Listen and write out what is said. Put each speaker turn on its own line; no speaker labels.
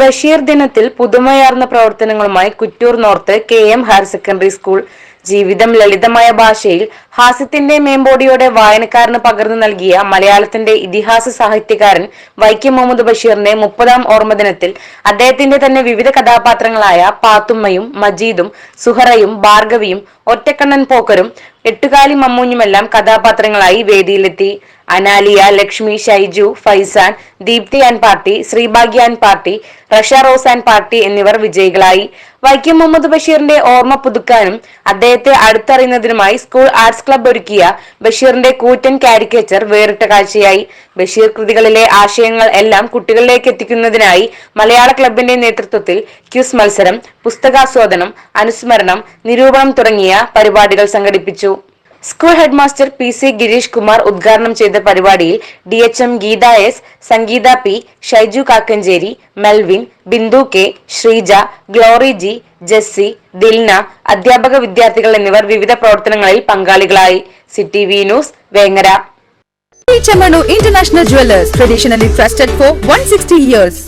ബഷീർ ദിനത്തിൽ പുതുമയാർന്ന പ്രവർത്തനങ്ങളുമായി Kuttoor north K M higher secondary school. ജീവിതം ലളിതമായ ഭാഷയിൽ ഹാസ്യത്തിന്റെ മേമ്പോടിയോടെ വായനക്കാരന് പകർന്നു നൽകിയ മലയാളത്തിന്റെ ഇതിഹാസ സാഹിത്യകാരൻ വൈക്കം മുഹമ്മദ് ബഷീറിന്റെ മുപ്പതാം ഓർമ്മദിനത്തിൽ അദ്ദേഹത്തിന്റെ തന്നെ വിവിധ കഥാപാത്രങ്ങളായ പാത്തുമ്മയും മജീദും സുഹറയും ഭാർഗവിയും ഒറ്റക്കണ്ണൻ പോക്കരും എട്ടുകാലി മമ്മൂഞ്ഞുമെല്ലാം കഥാപാത്രങ്ങളായി വേദിയിലെത്തി. Analiya Lakshmi Shaiju Faizan Deepthi an party Sreebhagya party Rasha rose an party എന്നിവർ വിജയികളായി. വൈക്കം മുഹമ്മദ് ബഷീറിന്റെ ഓർമ്മ പുതുക്കാനും അദ്ദേഹത്തെ അടുത്തറിയുന്നതിനുമായി സ്കൂൾ ആർട്സ് ക്ലബ്ബ് ഒരുക്കിയ ബഷീറിന്റെ കൂറ്റൻ കാരിക്കേച്ചർ വേറിട്ട കാഴ്ചയായി. ബഷീർ കൃതികളിലെ ആശയങ്ങൾ എല്ലാം കുട്ടികളിലേക്ക് എത്തിക്കുന്നതിനായി മലയാള ക്ലബിന്റെ നേതൃത്വത്തിൽ ക്യൂസ് മത്സരം പുസ്തകാസ്വാദനം അനുസ്മരണം നിരൂപണം തുടങ്ങിയ പരിപാടികൾ സംഘടിപ്പിച്ചു. School head master P C Girish Kumar ഉദ്ഘാടനം ചെയ്ത പരിപാടിയിൽ D H M Geetha S Sangeetha P Shaiju Kakkanchery Melvin Bindu K Sreeja Glory G Jessy Dilna അധ്യാപക വിദ്യാർത്ഥികൾ എന്നിവർ വിവിധ പ്രവർത്തനങ്ങളിൽ പങ്കാളികളായി city V news Vengara
international International Jewelers, traditionally trusted for 160 years.